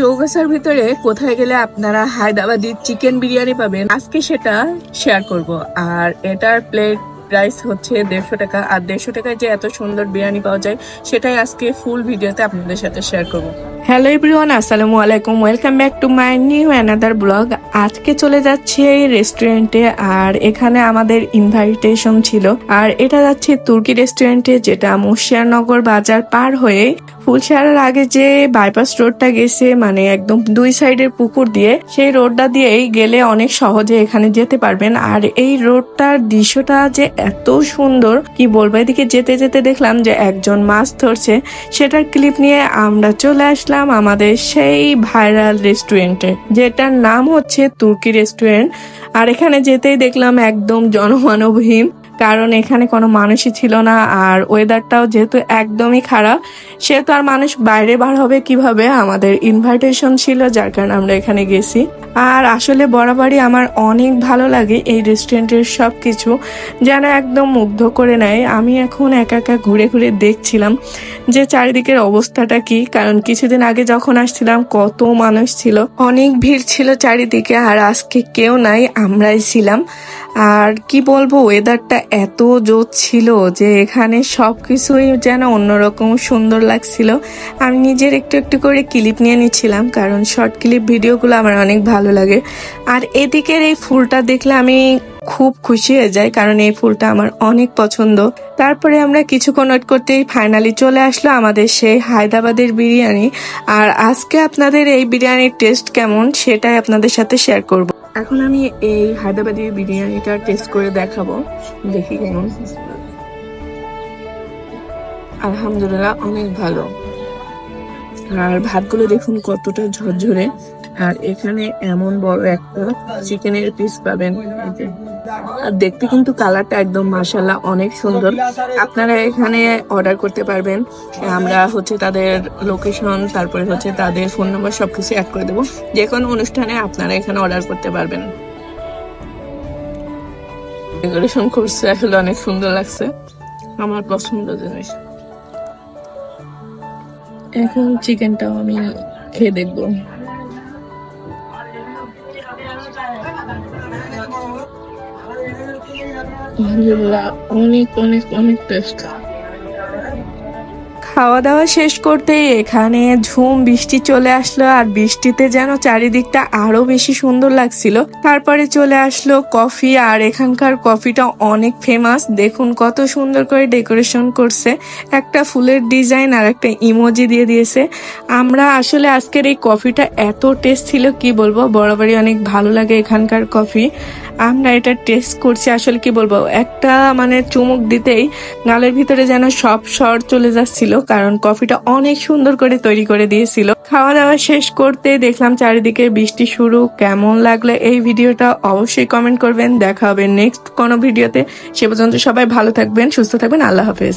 চৌগাছার ভিতরে কোথায় গেলে আপনারা হায়দ্রাবাদি চিকেন বিরিয়ানি পাবেন, আজকে সেটা শেয়ার করব। আর এটার প্লেট প্রাইস হচ্ছে দেড়শো টাকা। আর দেড়শো টাকায় যে এত সুন্দর বিরিয়ানি পাওয়া যায়, সেটাই আজকে ফুল ভিডিওতে আপনাদের সাথে শেয়ার করব। হ্যালো এভরিওয়ান আসসালামু আলাইকুম। Welcome back to my new another blog আজকে চলে যাচ্ছে এই রেস্টুরেন্টে আর এখানে আমাদের ইনভাইটেশন ছিল। আর এটা যাচ্ছে তুর্কি রেস্টুরেন্টে যেটা মুর্শিয়ানগর বাজার পার হয়ে ফুলশারার আগে যে বাইপাস রোডটা গেছে মানে একদম দুই সাইডের পুকুর দিয়ে, সেই রোডটা দিয়েই গেলে অনেক সহজে এখানে যেতে পারবেন। আর এই রোডটার দৃশ্যটা যে এত সুন্দর, কি বলব, এদিকে যেতে যেতে দেখলাম যে একজন মাছ ধরছে। সেটার ক্লিপ নিয়ে আমরা চলে আসলাম আমাদের সেই ভাইরাল রেস্টুরেন্টে যেটার নাম হচ্ছে তুর্কি রেস্টুরেন্ট। আর এখানে যেতেই দেখলাম একদম জনমানবহীন, কারণ এখানে কোনো মানুষই ছিল না আর ওয়েদারটাও যেহেতু একদমই খারাপ, সেহেতু আর মানুষ বাইরে বার হবে কীভাবে? আমাদের ইনভাইটেশন ছিল, যার কারণে আমরা এখানে গেছি। আর আসলে বরাবরই আমার অনেক ভালো লাগে এই রেস্টুরেন্টের সব কিছু যেন একদম মুগ্ধ করে নেয়। আমি এখন একা একা ঘুরে ঘুরে দেখছিলাম যে চারিদিকের অবস্থাটা কি, কারণ কিছুদিন আগে যখন আসছিলাম কত মানুষ ছিল। অনেক ভিড় ছিল চারিদিকে আর আজকে কেউ নাই, আমরাই ছিলাম। আর কি বলব ওয়েদারটা এত জোর ছিল যে এখানে সব কিছুই যেন অন্যরকম সুন্দর লাগছিল। আমি নিজের একটু একটু করে ক্লিপ নিয়ে নিচ্ছিলাম, কারণ শর্ট ক্লিপ ভিডিওগুলো আমার অনেক ভালো লাগে। আর এদিকের এই ফুলটা দেখলে আমি খুব খুশি হয়ে যাই, কারণ এই ফুলটা আমার অনেক পছন্দ। তারপরে আমরা কিছুক্ষণ ওয়েট করতেই ফাইনালি চলে আসলো আমাদের সেই হায়দ্রাবাদের বিরিয়ানি। আর আজকে আপনাদের এই বিরিয়ানির টেস্ট কেমন সেটাই আপনাদের সাথে শেয়ার করব। এখন আমি এই হায়দ্রাবাদি বিরিয়ানিটা টেস্ট করে দেখাবো। দেখি কেমন। আলহামদুলিল্লাহ, অনেক ভালো। আর ভাতগুলো দেখুন কতটা ঝরঝরে। আর এখানে এমন বড় একটা চিকেনের পিস পাবেন। আর দেখতে কিন্তু কালারটা একদম মাসাল্লাহ অনেক সুন্দর। আপনারা এখানে অর্ডার করতে পারবেন। আমরা হচ্ছে তাদের লোকেশন তারপরে হচ্ছে তাদের ফোন নম্বর সব কিছু অ্যাড করে দেবো। যে কোনো অনুষ্ঠানে আপনারা এখানে অর্ডার করতে পারবেন। ডেকোরেশন করছে, আসলে অনেক সুন্দর লাগছে। আমার পছন্দ জিনিস। এখন চিকেনটাও আমি খেয়ে দেখব। অনেক অনেক অনেক টেস্ট খাওয়া দাওয়া শেষ করতেই এখানে ঝুম বৃষ্টি চলে আসলো আর বৃষ্টিতে যেন চারিদিকটা আরও বেশি সুন্দর লাগছিল। তারপরে চলে আসলো কফি আর এখানকার কফিটা অনেক ফেমাস দেখুন কত সুন্দর করে ডেকোরেশন করছে। একটা ফুলের ডিজাইন আর একটা ইমোজি দিয়ে দিয়েছে। আমরা আসলে আজকের এই কফিটা এত টেস্ট ছিল, কি বলব? বরাবরই অনেক ভালো লাগে এখানকার কফি। আমরা এটা টেস্ট করছি, আসলে কি বলব, একটা মানে চুমুক দিতেই গালের ভিতরে যেন সব স্বর চলে যাচ্ছিল, কারণ কফিটা অনেক সুন্দর করে তৈরি করে দিয়েছিল। খাওয়া দাওয়া শেষ করতে দেখলাম চারিদিকে বৃষ্টি শুরু, কেমন লাগল এই ভিডিওটা অবশ্যই কমেন্ট করবেন, দেখা হবে নেক্সট কোনো ভিডিওতে। সে পর্যন্ত সবাই ভালো থাকবেন, সুস্থ থাকবেন, আল্লাহ হাফেজ।